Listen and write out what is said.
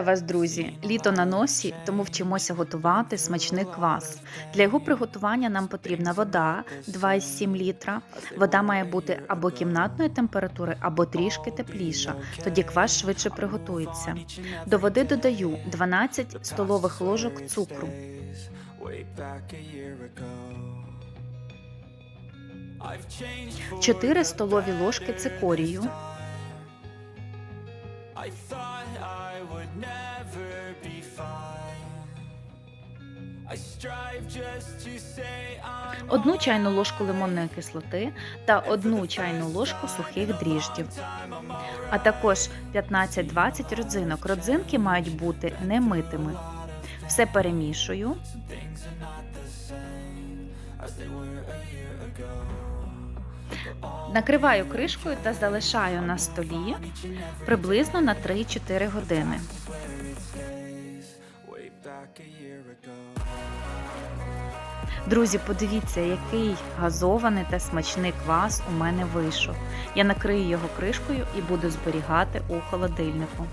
Вас, друзі! Літо на носі, тому вчимося готувати смачний квас. Для його приготування нам потрібна вода 2,7 літра. Вода має бути або кімнатної температури, або трішки тепліша. Тоді квас швидше приготується. До води додаю 12 столових ложок цукру, way back a year ago. I've changed for 4 the столові ложки цикорію, I thought I would never be fine. I strive just to say I'm одну чайну ложку лимонної кислоти та одну чайну ложку сухих дріждів, а також 15-20 родзинок. Родзинки мають бути немитими. Все перемішую. Накриваю кришкою та залишаю на столі приблизно на 3-4 години. Друзі, подивіться, який газований та смачний квас у мене вийшов. Я накрию його кришкою і буду зберігати у холодильнику.